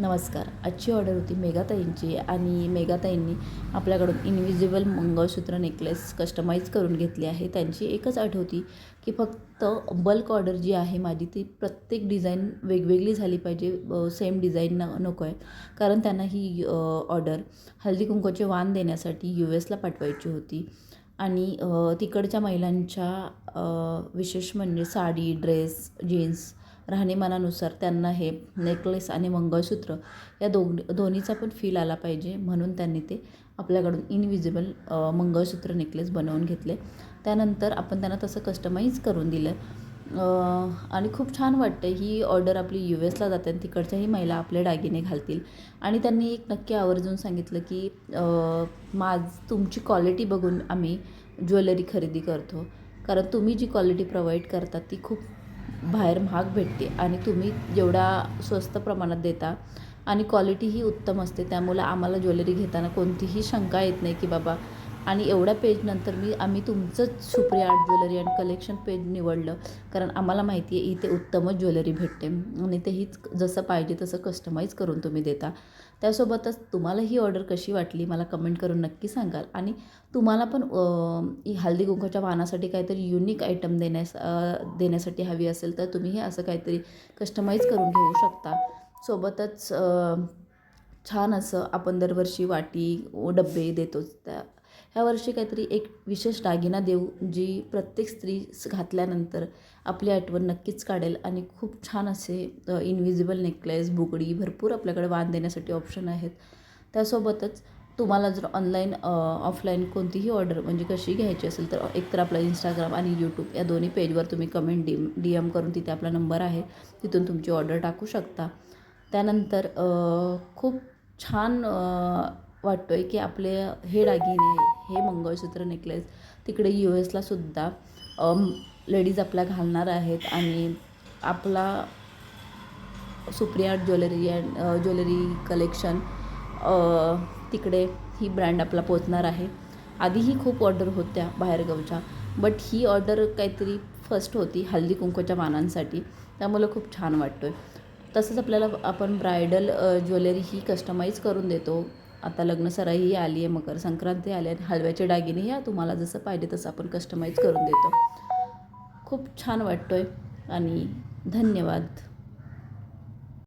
नमस्कार. आजची ऑर्डर होती मेघाताईंची आणि मेघाताईंनी आपल्याकडून इनविजिबल मंगळसूत्र नेकलेस कस्टमाइज करून घेतली आहे. त्यांची एकच अट होती की फक्त बल्क ऑर्डर जी आहे माझी ती प्रत्येक डिझाईन वेगवेगळी झाली पाहिजे. सेम डिझाईन न नको आहे. कारण त्यांना ही ऑर्डर हळदी कुंकूचे वाण देण्यासाठी यू एसला पाठवायची होती. आणि तिकडच्या महिलांच्या विशेष म्हणजे साडी ड्रेस जीन्स राहणीमानानुसार त्यांना हे नेकलेस आणि मंगळसूत्र या दोन दोन्हीचा पण फील आला पाहिजे. म्हणून त्यांनी ते आपल्याकडून इनविजिबल मंगळसूत्र नेकलेस बनवून घेतले. त्यानंतर आपण त्यांना तसं कस्टमाइज करून दिलं. आणि खूप छान वाटतं ही ऑर्डर आपली यू एसला जाते आणि तिकडच्याही महिला आपले दागिने घालतील. आणि त्यांनी एक नक्की आवर्जून सांगितलं की माझ तुमची क्वालिटी बघून आम्ही ज्वेलरी खरेदी करतो. कारण तुम्ही जी क्वालिटी प्रोव्हाइड करता ती खूप बाहेर महाग भेटते आणि तुम्ही जेवढा स्वस्त प्रमाणात देता आणि क्वालिटीही उत्तम असते त्यामुळे आम्हाला ज्वेलरी घेताना कोणतीही शंका येत नाही की बाबा आणि एवढ्या पेजनंतर मी आम्ही तुमचंच सुप्रिया आर्ट ज्वेलरी आणि कलेक्शन पेज निवडलं. कारण आम्हाला माहिती आहे इथे उत्तमच ज्वेलरी भेटते. आणि तेहीच जसं पाहिजे तसं कस्टमाइज करून तुम्ही देता. त्यासोबतच तुम्हाला ही ऑर्डर कशी वाटली मला कमेंट करून नक्की सांगाल. आणि तुम्हाला पण हल्दी ही कुंकूच्या वाहनासाठी काहीतरी युनिक आयटम देण्यास देण्यासाठी हवी असेल तर तुम्ही हे असं काहीतरी कस्टमाइज करून घेऊ शकता. सोबतच छान असं आपण दरवर्षी वाटी व डब्बे देतोच त्या ह्या वर्षी काहीतरी एक विशेष दागिना देऊ जी प्रत्येक स्त्री घातल्यानंतर आपली आठवण नक्कीच काढेल आणि खूप छान असे इनविजिबल नेकलेस बुगडी भरपूर आपल्याकडे वाण देण्यासाठी ऑप्शन आहेत. त्यासोबतच तुम्हाला जर ऑनलाईन ऑफलाईन कोणतीही ऑर्डर म्हणजे कशी घ्यायची असेल तर एकतर आपला इंस्टाग्राम आणि यूट्यूब या दोन्ही पेजवर तुम्ही कमेंट डी डी एम करून तिथे आपला नंबर आहे तिथून तुमची ऑर्डर टाकू शकता. त्यानंतर खूप छान वाटतो आहे की आपले हे दागिने हे मंगळसूत्र नेकलेस तिकडे यू एसला सुद्धा लेडीज आपल्या घालणार आहेत आणि आपला Supriya jewellery and jewellery collection तिकडे ही ब्रँड आपला पोचणार आहे. आधीही खूप ऑर्डर होत्या बाहेरगावच्या बट ही ऑर्डर काहीतरी फर्स्ट होती हल्दी कुंकूच्या मानांसाठी. त्यामुळे खूप छान वाटतो आहे तसंच आपल्याला आपण ब्रायडल ज्वेलरी ही कस्टमाइज करून देतो. आता लग्न सराई आली आहे मकर संक्रांती आली आहे हलव्याचे दागिने या तुम्हाला जसं पाहिजे तसं आपण कस्टमाइज करून देतो. खूप छान वाटतो आहे आणि धन्यवाद.